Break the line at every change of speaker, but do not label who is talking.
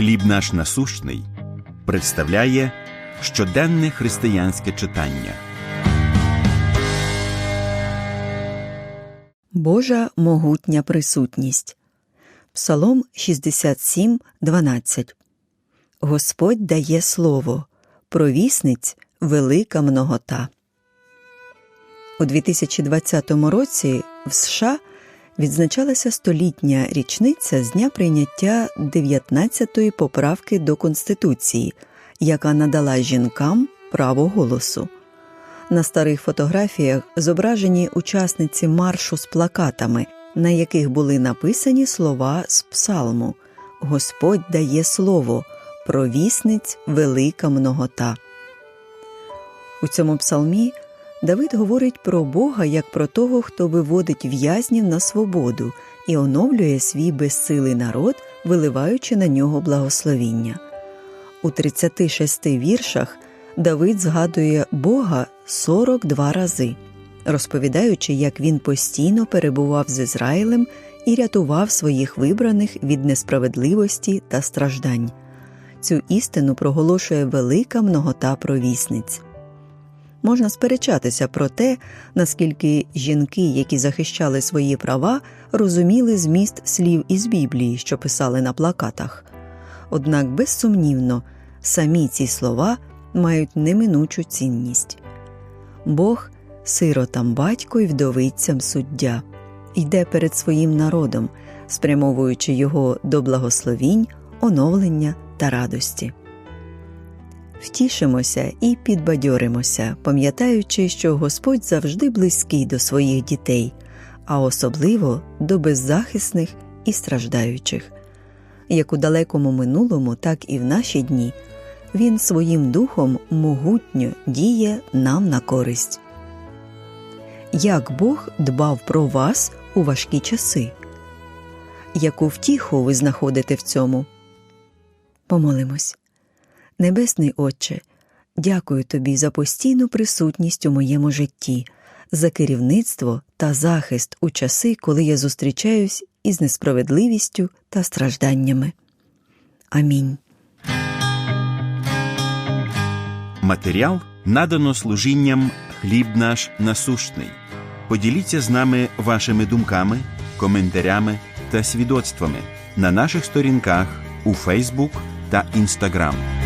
Хліб наш насущний представляє щоденне християнське читання.
Божа могутня присутність. Псалом 67, 12. Господь дає слово. Провісниць велика многота. У 2020 році в США відзначалася столітня річниця з дня прийняття 19-ї поправки до Конституції, яка надала жінкам право голосу. На старих фотографіях зображені учасниці маршу з плакатами, на яких були написані слова з псалму Господь дає слово, провісниць велика многота. У цьому псалмі Давид говорить про Бога як про того, хто виводить в'язнів на свободу і оновлює свій безсилий народ, виливаючи на нього благословіння. У 36 віршах Давид згадує Бога 42 рази, розповідаючи, як він постійно перебував з Ізраїлем і рятував своїх вибраних від несправедливості та страждань. Цю істину проголошує велика многота провісниць. Можна сперечатися про те, наскільки жінки, які захищали свої права, розуміли зміст слів із Біблії, що писали на плакатах. Однак, безсумнівно, самі ці слова мають неминучу цінність. Бог сиротам батько і вдовицям суддя, йде перед своїм народом, спрямовуючи його до благословінь, оновлення та радості. Втішимося і підбадьоримося, пам'ятаючи, що Господь завжди близький до своїх дітей, а особливо до беззахисних і страждаючих. Як у далекому минулому, так і в наші дні Він своїм духом могутньо діє нам на користь. Як Бог дбав про вас у важкі часи? Яку втіху ви знаходите в цьому? Помолимось. Небесний Отче, дякую тобі за постійну присутність у моєму житті, за керівництво та захист у часи, коли я зустрічаюсь із несправедливістю та стражданнями. Амінь.
Матеріал надано служінням Хліб наш насущний. Поділіться з нами вашими думками, коментарями та свідоцтвами на наших сторінках у Фейсбук та Інстаграм.